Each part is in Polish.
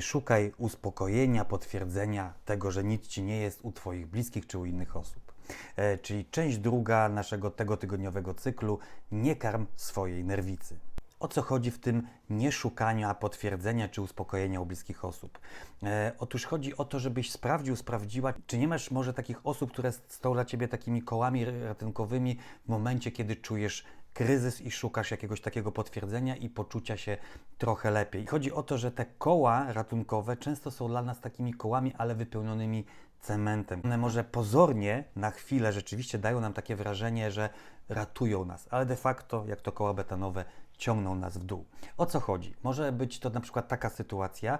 Nie szukaj uspokojenia, potwierdzenia tego, że nic ci nie jest u Twoich bliskich czy u innych osób. E, czyli część druga naszego tego tygodniowego cyklu Nie karm swojej nerwicy. O co chodzi w tym nieszukaniu potwierdzenia czy uspokojenia u bliskich osób? E, otóż chodzi o to, żebyś sprawdził, sprawdziła, czy nie masz może takich osób, które są dla ciebie takimi kołami ratunkowymi w momencie, kiedy czujesz kryzys i szukasz jakiegoś takiego potwierdzenia i poczucia się trochę lepiej. Chodzi o to, że te koła ratunkowe często są dla nas takimi kołami, ale wypełnionymi cementem. One może pozornie na chwilę rzeczywiście dają nam takie wrażenie, że ratują nas, ale de facto, jak to koła betanowe, ciągną nas w dół. O co chodzi? Może być to na przykład taka sytuacja,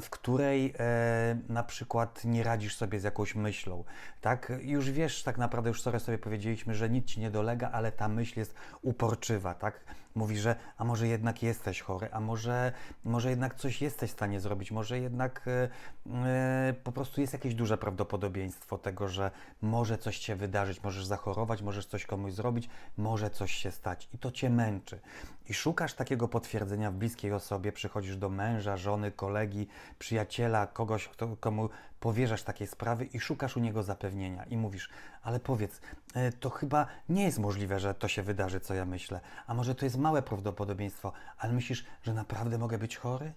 w której e, na przykład nie radzisz sobie z jakąś myślą, tak? Już wiesz, tak naprawdę już sobie powiedzieliśmy, że nic ci nie dolega, ale ta myśl jest uporczywa, tak? Mówi, że a może jednak jesteś chory, a może, może jednak coś jesteś w stanie zrobić, może jednak e, e, po prostu jest jakieś duże prawdopodobieństwo tego, że może coś się wydarzyć, możesz zachorować, możesz coś komuś zrobić, może coś się stać i to cię męczy. I szukasz takiego potwierdzenia w bliskiej osobie, przychodzisz do męża, żony, kolegi, przyjaciela, kogoś, kto, komu powierzasz takie sprawy i szukasz u niego zapewnienia i mówisz, ale powiedz, e, to chyba nie jest możliwe, że to się wydarzy, co ja myślę, a może to jest małe prawdopodobieństwo, ale myślisz, że naprawdę mogę być chory?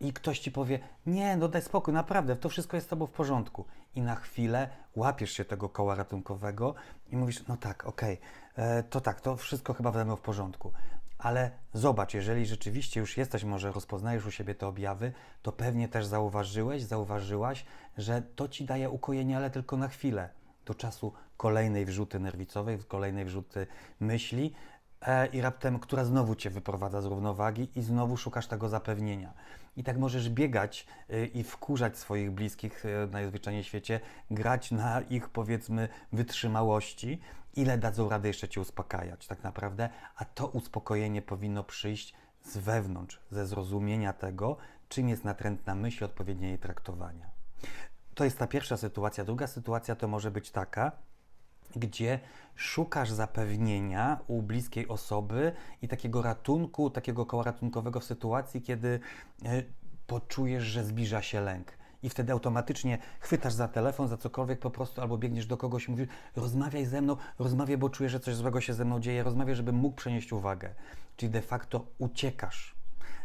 I ktoś ci powie, nie, no daj spokój, naprawdę, to wszystko jest z tobą w porządku. I na chwilę łapiesz się tego koła ratunkowego i mówisz, no tak, okej, okay, to tak, to wszystko chyba we w porządku. Ale zobacz, jeżeli rzeczywiście już jesteś, może rozpoznajesz u siebie te objawy, to pewnie też zauważyłeś, zauważyłaś, że to ci daje ukojenie, ale tylko na chwilę, do czasu kolejnej wrzuty nerwicowej, kolejnej wrzuty myśli, e, i raptem, która znowu cię wyprowadza z równowagi i znowu szukasz tego zapewnienia. I tak możesz biegać y, i wkurzać swoich bliskich y, najzwyczajniej świecie, grać na ich powiedzmy wytrzymałości, ile dadzą radę jeszcze cię uspokajać tak naprawdę, a to uspokojenie powinno przyjść z wewnątrz, ze zrozumienia tego, czym jest natrętna myśl, odpowiednie jej traktowania. To jest ta pierwsza sytuacja. Druga sytuacja to może być taka, gdzie szukasz zapewnienia u bliskiej osoby i takiego ratunku, takiego koła ratunkowego w sytuacji, kiedy e, poczujesz, że zbliża się lęk. I wtedy automatycznie chwytasz za telefon, za cokolwiek po prostu, albo biegniesz do kogoś i mówisz, rozmawiaj ze mną, rozmawiaj, bo czuję, że coś złego się ze mną dzieje, rozmawiaj, żebym mógł przenieść uwagę. Czyli de facto uciekasz.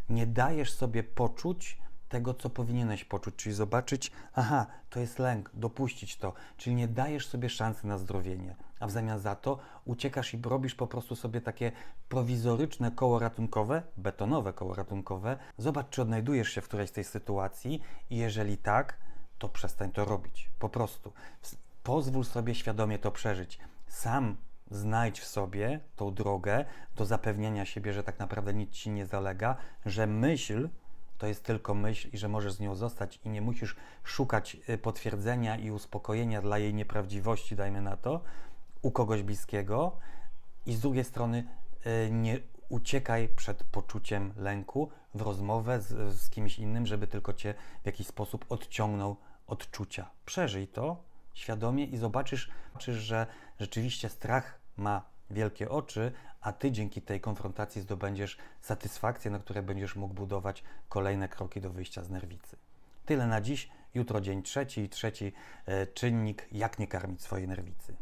Nie dajesz sobie poczuć, tego, co powinieneś poczuć, czyli zobaczyć, aha, to jest lęk, dopuścić to, czyli nie dajesz sobie szansy na zdrowienie, a w zamian za to uciekasz i robisz po prostu sobie takie prowizoryczne koło ratunkowe, betonowe koło ratunkowe. Zobacz, czy odnajdujesz się w którejś z tej sytuacji i jeżeli tak, to przestań to robić. Po prostu. Pozwól sobie świadomie to przeżyć. Sam znajdź w sobie tą drogę do zapewnienia siebie, że tak naprawdę nic ci nie zalega, że myśl to jest tylko myśl i że możesz z nią zostać i nie musisz szukać y, potwierdzenia i uspokojenia dla jej nieprawdziwości, dajmy na to, u kogoś bliskiego. I z drugiej strony y, nie uciekaj przed poczuciem lęku w rozmowę z, z kimś innym, żeby tylko cię w jakiś sposób odciągnął od czucia. Przeżyj to świadomie i zobaczysz, że rzeczywiście strach ma wielkie oczy, a ty dzięki tej konfrontacji zdobędziesz satysfakcję, na której będziesz mógł budować kolejne kroki do wyjścia z nerwicy. Tyle na dziś. Jutro dzień trzeci i trzeci e, czynnik, jak nie karmić swojej nerwicy.